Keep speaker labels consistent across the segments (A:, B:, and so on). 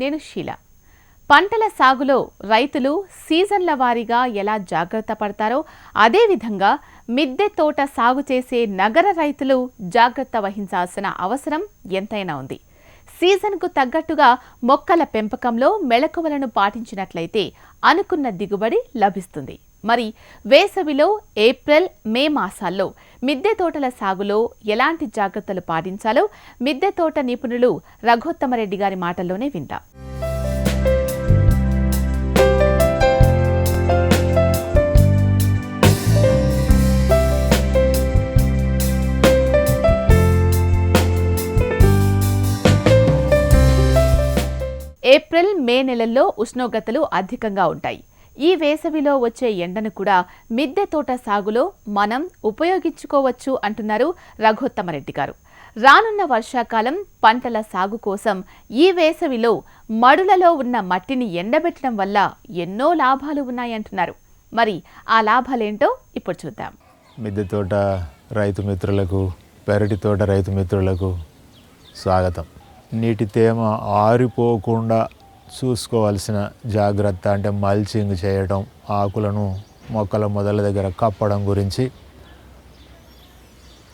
A: నేను షీల. పంటల సాగులో రైతులు సీజన్ల వారీగా ఎలా జాగ్రత్త పడతారో అదేవిధంగా మిద్దె తోట సాగు చేసే నగర రైతులు జాగ్రత్త వహించాల్సిన అవసరం ఎంతైనా ఉంది. సీజన్కు తగ్గట్టుగా మొక్కల పెంపకంలో మెళకువలను పాటించినట్లయితే అనుకున్న దిగుబడి లభిస్తుంది. మరి వేసవిలో ఏప్రిల్ మే మాసాల్లో మిద్దె తోటల సాగులో ఎలాంటి జాగ్రత్తలు పాటించాలో మిద్దె తోట నిపుణులు రఘోత్తమరెడ్డి గారి మాటల్లోనే విందాం. ఏప్రిల్ మే నెలల్లో ఉష్ణోగ్రతలు అధికంగా ఉంటాయి. ఈ వేసవిలో వచ్చే ఎండను కూడా మిద్దె తోట సాగులో మనం ఉపయోగించుకోవచ్చు అంటున్నారు రఘోత్తమరెడ్డి గారు. రానున్న వర్షాకాలం పంటల సాగు కోసం ఈ వేసవిలో మడులలో ఉన్న మట్టిని ఎండబెట్టడం వల్ల ఎన్నో లాభాలు ఉన్నాయంటున్నారు. మరి ఆ లాభాలేంటో ఇప్పుడు చూద్దాం.
B: మిద్దె తోట రైతు మిత్రులకు పెరటి తోట రైతు మిత్రులకు స్వాగతం. నీటి తేమ ఆరిపోకుండా చూసుకోవాల్సిన జాగ్రత్త అంటే మల్చింగ్ చేయడం ఆకులను మొక్కల మొదల దగ్గర కప్పడం గురించి.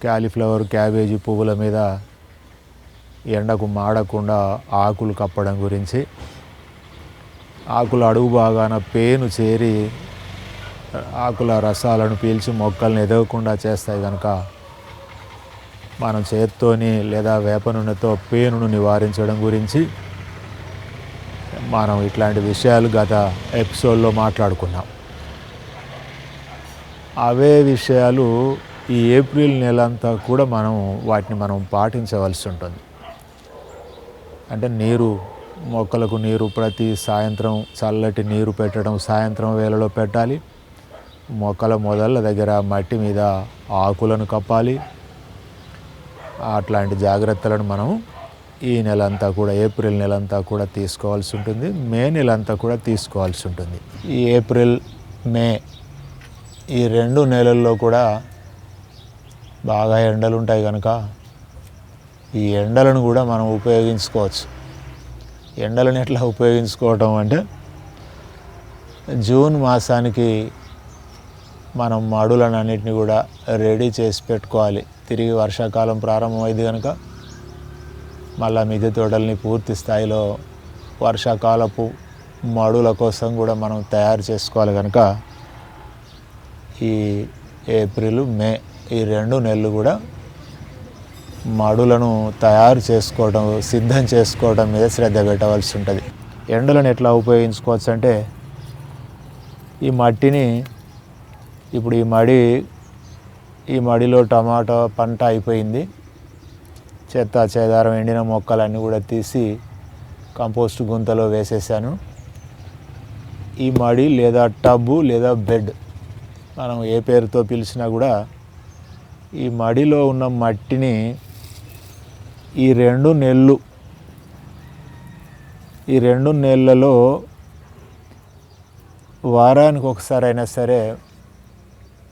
B: క్యాలీఫ్లవర్ క్యాబేజీ పువ్వుల మీద ఎండకు మాడకుండా ఆకులు కప్పడం గురించి. ఆకుల అడుగు భాగాన పేను చేరి ఆకుల రసాలను పీల్చి మొక్కల్ని ఎదగకుండా చేస్తాయి కనుక మనం చేత్తోని లేదా వేప నూనెతో పేనును నివారించడం గురించి. మనం ఇట్లాంటి విషయాలు గత ఎపిసోడ్లో మాట్లాడుకున్నాం. అవే విషయాలు ఈ ఏప్రిల్ నెల అంతా కూడా మనం వాటిని మనం పాటించవలసి ఉంటుంది. అంటే నీరు మొక్కలకు నీరు ప్రతి సాయంత్రం చల్లటి నీరు పెట్టడం సాయంత్రం వేళలో పెట్టాలి. మొక్కల మొదళ్ళ దగ్గర మట్టి మీద ఆకులను కప్పాలి. అట్లాంటి జాగ్రత్తలను మనం ఈ నెల అంతా కూడా ఏప్రిల్ నెల అంతా కూడా తీసుకోవాల్సి ఉంటుంది. మే నెల అంతా కూడా తీసుకోవాల్సి ఉంటుంది. ఈ ఏప్రిల్ మే ఈ రెండు నెలల్లో కూడా బాగా ఎండలు ఉంటాయి కనుక ఈ ఎండలను కూడా మనం ఉపయోగించుకోవచ్చు. ఎండలను ఎట్లా ఉపయోగించుకోవటం అంటే జూన్ మాసానికి మనం మడులను అన్నిటిని కూడా రెడీ చేసి పెట్టుకోవాలి. తిరిగి వర్షాకాలం ప్రారంభమైంది కనుక మళ్ళా మిద్దె తోటల్ని పూర్తి స్థాయిలో వర్షాకాలపు మడుల కోసం కూడా మనం తయారు చేసుకోవాలి కనుక ఈ ఏప్రిల్ మే ఈ రెండు నెలలు కూడా మడులను తయారు చేసుకోవడం సిద్ధం చేసుకోవడం మీద శ్రద్ధ పెట్టవలసి ఉంటుంది. ఎండలను ఎట్లా ఉపయోగించుకోవచ్చు అంటే ఈ మట్టిని ఇప్పుడు ఈ మడి ఈ మడిలో టమాటో పంట అయిపోయింది. చెత్త చేదారం ఎండిన మొక్కలన్నీ కూడా తీసి కంపోస్ట్ గుంతలో వేసేసాను. ఈ మడి లేదా టబ్బు లేదా బెడ్ మనం ఏ పేరుతో పిలిచినా కూడా ఈ మడిలో ఉన్న మట్టిని ఈ రెండు నెలలు ఈ రెండు నెలలలో వారానికి ఒకసారి అయినా సరే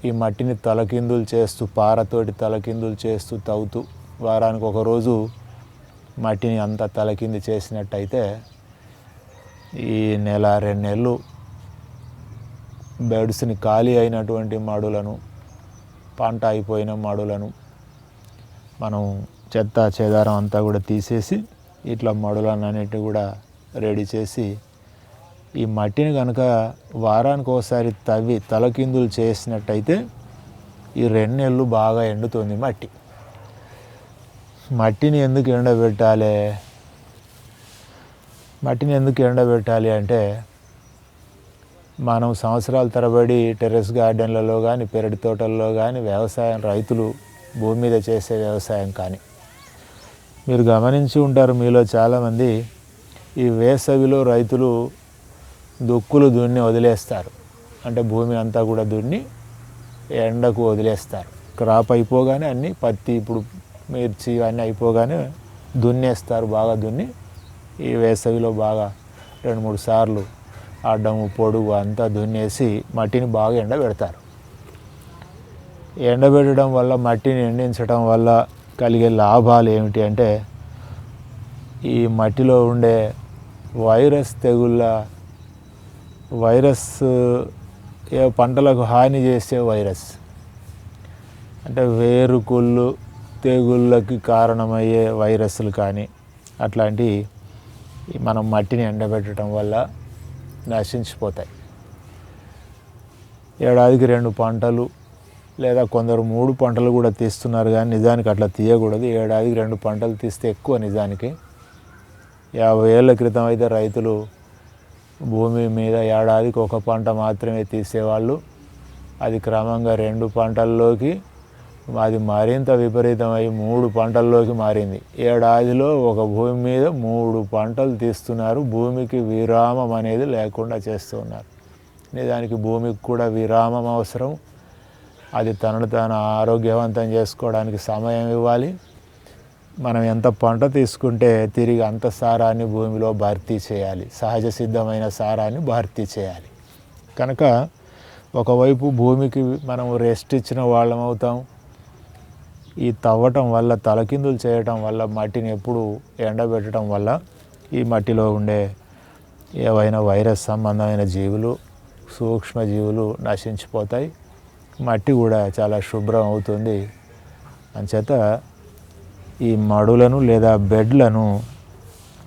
B: ఈ మట్టిని తలకిందులు చేస్తూ పారతోటి తలకిందులు చేస్తూ తవ్వుతూ వారానికి ఒకరోజు మట్టిని అంతా తలకింది చేసినట్టయితే ఈ నెల రెండు నెలలు బెడ్స్ని ఖాళీ అయినటువంటి మడులను పంట అయిపోయిన మడులను మనం చెత్త చెదారం అంతా కూడా తీసేసి ఇట్లా మడులను అనేటివి కూడా రెడీ చేసి ఈ మట్టిని కనుక వారానికి ఒకసారి తవ్వి తలకిందులు చేసినట్టయితే ఈ రెండు నెలలు బాగా ఎండుతుంది మట్టి. మట్టిని ఎందుకు ఎండబెట్టాలి? మట్టిని ఎందుకు ఎండబెట్టాలి అంటే మనం సంవత్సరాల తరబడి టెర్రస్ గార్డెన్లలో కానీ పెరటి తోటల్లో కానీ వ్యవసాయం రైతులు భూమి మీద చేసే వ్యవసాయం కానీ. మీరు గమనించి ఉంటారు మీలో చాలామంది ఈ వేసవిలో రైతులు దుక్కులు దున్ని వదిలేస్తారు. అంటే భూమి అంతా కూడా దున్ని ఎండకు వదిలేస్తారు. క్రాప్ అయిపోగానే అన్నీ పత్తి ఇప్పుడు మిర్చి అన్నీ అయిపోగానే దున్నేస్తారు బాగా దున్ని ఈ వేసవిలో బాగా రెండు మూడు సార్లు అడ్డము పొడుగు అంతా దున్నేసి మట్టిని బాగా ఎండబెడతారు. ఎండబెట్టడం వల్ల మట్టిని ఎండించడం వల్ల కలిగే లాభాలు ఏమిటి అంటే ఈ మట్టిలో ఉండే వైరస్ తెగుళ్ళ వైరస్ ఏ పంటలకు హాని చేసే వైరస్ అంటే వేరు కుళ్ళు తెగుళ్ళకి కారణమయ్యే వైరస్లు కానీ అట్లాంటి మనం మట్టిని ఎండబెట్టడం వల్ల నశించిపోతాయి. ఏడాదికి రెండు పంటలు లేదా కొందరు మూడు పంటలు కూడా తీస్తున్నారు కానీ నిజానికి అట్లా తీయకూడదు. ఏడాదికి రెండు పంటలు తీస్తే ఎక్కువ నిజానికి. యాభై ఏళ్ళ క్రితం అయితే రైతులు భూమి మీద ఏడాదికి ఒక పంట మాత్రమే తీసేవాళ్ళు. అది క్రమంగా రెండు పంటల్లోకి అది మరింత విపరీతమై మూడు పంటల్లోకి మారింది. ఏడాదిలో ఒక భూమి మీద మూడు పంటలు తీస్తున్నారు. భూమికి విరామం అనేది లేకుండా చేస్తున్నారు నిజానికి భూమికి కూడా విరామం అవసరం. అది తనను తాను ఆరోగ్యవంతం చేసుకోవడానికి సమయం ఇవ్వాలి. మనం ఎంత పంట తీసుకుంటే తిరిగి అంత సారాన్ని భూమిలో భర్తీ చేయాలి. సహజ సిద్ధమైన సారాన్ని భర్తీ చేయాలి. కనుక ఒకవైపు భూమికి మనం రెస్ట్ ఇచ్చిన వాళ్ళం అవుతాం ఈ తవ్వటం వల్ల తలకిందులు చేయటం వల్ల మట్టిని ఎప్పుడు ఎండబెట్టడం వల్ల ఈ మట్టిలో ఉండే ఏవైనా వైరస్ సంబంధమైన జీవులు సూక్ష్మజీవులు నశించిపోతాయి. మట్టి కూడా చాలా శుభ్రం అవుతుంది. అంచేత ఈ మడులను లేదా బెడ్లను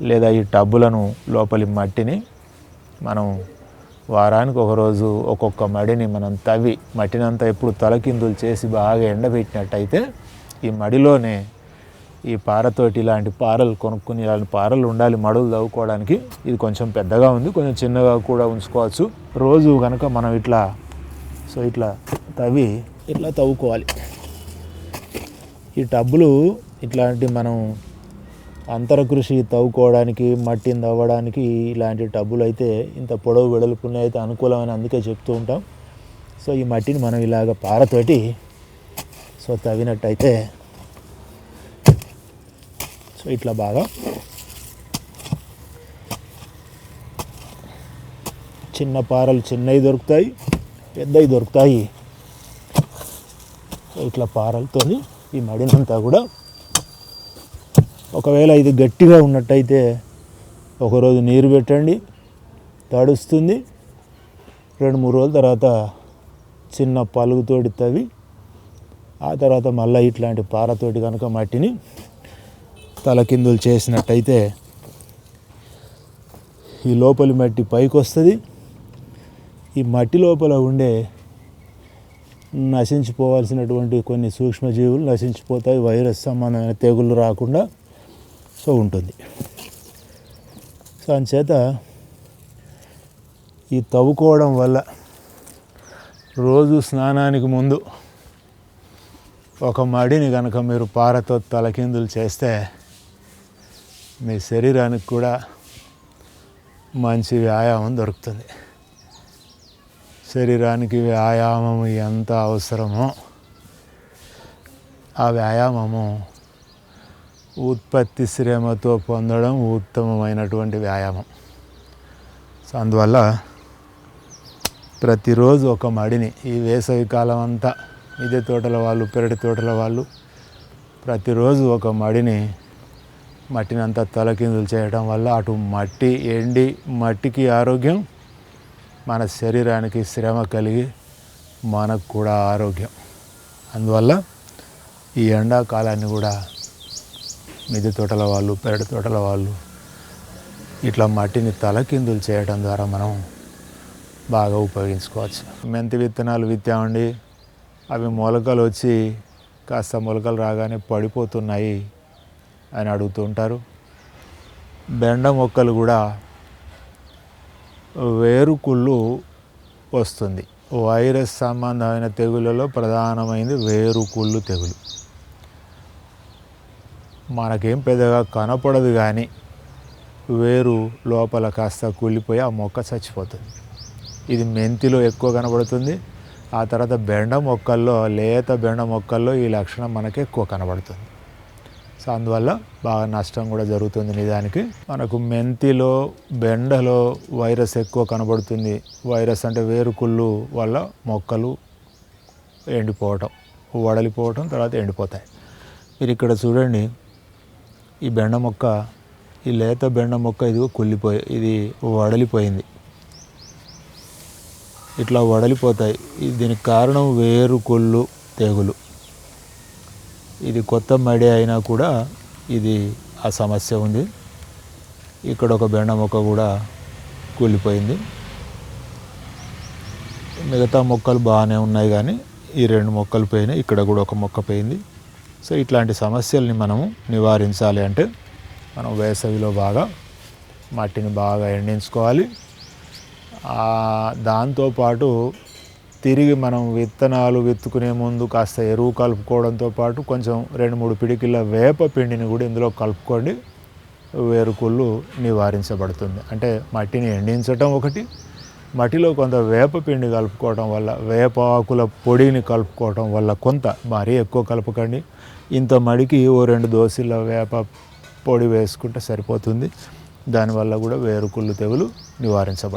B: లేదా ఈ టబ్బులను లోపలి మట్టిని మనం వారానికి ఒకరోజు ఒక్కొక్క మడిని మనం తవ్వి మట్టినంతా ఎప్పుడు తలకిందులు చేసి బాగా ఎండబెట్టినట్టయితే ఈ మడిలోనే ఈ పారతోటి ఇలాంటి పారలు కొనుక్కుని ఇలాంటి పారలు ఉండాలి మడులు తవ్వుకోవడానికి. ఇది కొంచెం పెద్దగా ఉంది కొంచెం చిన్నగా కూడా ఉంచుకోవచ్చు. రోజు కనుక మనం ఇట్లా సో ఇట్లా తవ్వి ఇట్లా తవ్వుకోవాలి. ఈ టబ్బులు ఇట్లాంటి మనం అంతర కృషి తవ్వుకోవడానికి మట్టిని తవ్వడానికి ఇలాంటి టబ్బులు అయితే ఇంత పొడవు వెడల్పునే అయితే అనుకూలమని అందుకే చెప్తూ ఉంటాం. సో ఈ మట్టిని మనం ఇలాగ పారతోటి సో తవ్వినట్టయితే సో ఇట్లా బాగా చిన్న పారలు చిన్నవి దొరుకుతాయి పెద్దవి దొరుకుతాయి. సో ఇట్లా పారలతోని ఈ మడినంతా కూడా ఒకవేళ ఇది గట్టిగా ఉన్నట్టయితే ఒకరోజు నీరు పెట్టండి తడుస్తుంది. రెండు మూడు రోజుల తర్వాత చిన్న పలుగుతోటి తవి ఆ తర్వాత మళ్ళీ ఇట్లాంటి పారతోటి కనుక మట్టిని తలకిందులు చేసినట్టయితే ఈ లోపలి మట్టి పైకి వస్తుంది ఈ మట్టి లోపల ఉండే నశించిపోవాల్సినటువంటి కొన్ని సూక్ష్మజీవులు నశించిపోతాయి. వైరస్ సంబంధమైన తెగుళ్ళు రాకుండా సో ఉంటుంది. సో అంచేత ఈ తవ్వుకోవడం వల్ల రోజు స్నానానికి ముందు ఒక మడిని కనుక మీరు పారతో తలకిందులు చేస్తే మీ శరీరానికి కూడా మంచి వ్యాయామం దొరుకుతుంది. శరీరానికి వ్యాయామం ఎంత అవసరమో ఆ వ్యాయామము ఉత్పత్తి శ్రమతో పొందడం ఉత్తమమైనటువంటి వ్యాయామం. సో అందువల్ల ప్రతిరోజు ఒక మడిని ఈ వేసవి కాలం అంతా మిద్దె తోటల వాళ్ళు పెరటి తోటల వాళ్ళు ప్రతిరోజు ఒక మడిని మట్టిని అంతా తలకిందులు చేయడం వల్ల అటు మట్టి ఎండి మట్టికి ఆరోగ్యం మన శరీరానికి శ్రమ కలిగి మనకు కూడా ఆరోగ్యం. అందువల్ల ఈ ఎండాకాలాన్ని కూడా మిద్దె తోటల వాళ్ళు పెరటి తోటల వాళ్ళు ఇట్లా మట్టిని తలకిందులు చేయడం ద్వారా మనం బాగా ఉపయోగించుకోవచ్చు. మెంతి విత్తనాలు విత్తామండి. అవి మొలకలు వచ్చి కాస్త మొలకలు రాగానే పడిపోతున్నాయి అని అడుగుతుంటారు బెండ మొక్కలు కూడా వేరుకుళ్ళు వస్తుంది. వైరస్ సంబంధమైన తెగులలో ప్రధానమైనది వేరుకుళ్ళు తెగులు. మనకేం పెద్దగా కనపడదు కానీ వేరు లోపల కాస్త కూలిపోయి ఆ మొక్క చచ్చిపోతుంది. ఇది మెంతిలో ఎక్కువ కనబడుతుంది. ఆ తర్వాత బెండ మొక్కల్లో లేత బెండ మొక్కల్లో ఈ లక్షణం మనకి ఎక్కువ కనబడుతుంది. సో అందువల్ల బాగా నష్టం కూడా జరుగుతుంది నిజానికి. మనకు మెంతిలో బెండలో వైరస్ ఎక్కువ కనబడుతుంది. వైరస్ అంటే వేరుకుళ్ళు వల్ల మొక్కలు ఎండిపోవటం వడలిపోవటం తర్వాత ఎండిపోతాయి. మీరు ఇక్కడ చూడండి ఈ బెండ మొక్క ఈ లేత బెండ మొక్క ఇదిగో కుళ్ళిపోయి ఇది వడలిపోయింది. ఇట్లా వడలిపోతాయి. దీనికి కారణం వేరు కొల్లు తెగులు. ఇది కొత్త మడి అయినా కూడా ఇది ఆ సమస్య ఉంది. ఇక్కడ ఒక బెండ మొక్క కూడా కూలిపోయింది. మిగతా మొక్కలు బాగానే ఉన్నాయి కానీ ఈ రెండు మొక్కలు పోయినాయి. ఇక్కడ కూడా ఒక మొక్క పోయింది. సో ఇట్లాంటి సమస్యల్ని మనము నివారించాలి అంటే మనం వేసవిలో బాగా మట్టిని బాగా ఎండించుకోవాలి. దాంతోపాటు తిరిగి మనం విత్తనాలు విత్తుకునే ముందు కాస్త ఎరువు కలుపుకోవడంతో పాటు కొంచెం రెండు మూడు పిడికిల వేప పిండిని కూడా ఇందులో కలుపుకోండి. వేరుకుళ్ళు నివారించబడుతుంది. అంటే మట్టిని ఎండించటం ఒకటి మట్టిలో కొంత వేప పిండి కలుపుకోవడం వల్ల వేప ఆకుల పొడిని కలుపుకోవడం వల్ల కొంత మరీ ఎక్కువ కలపకండి. ఇంత మడికి ఓ రెండు దోశల వేప పొడి వేసుకుంటే సరిపోతుంది. దానివల్ల కూడా వేరుకుళ్ళు తెగులు నివారించబడుతుంది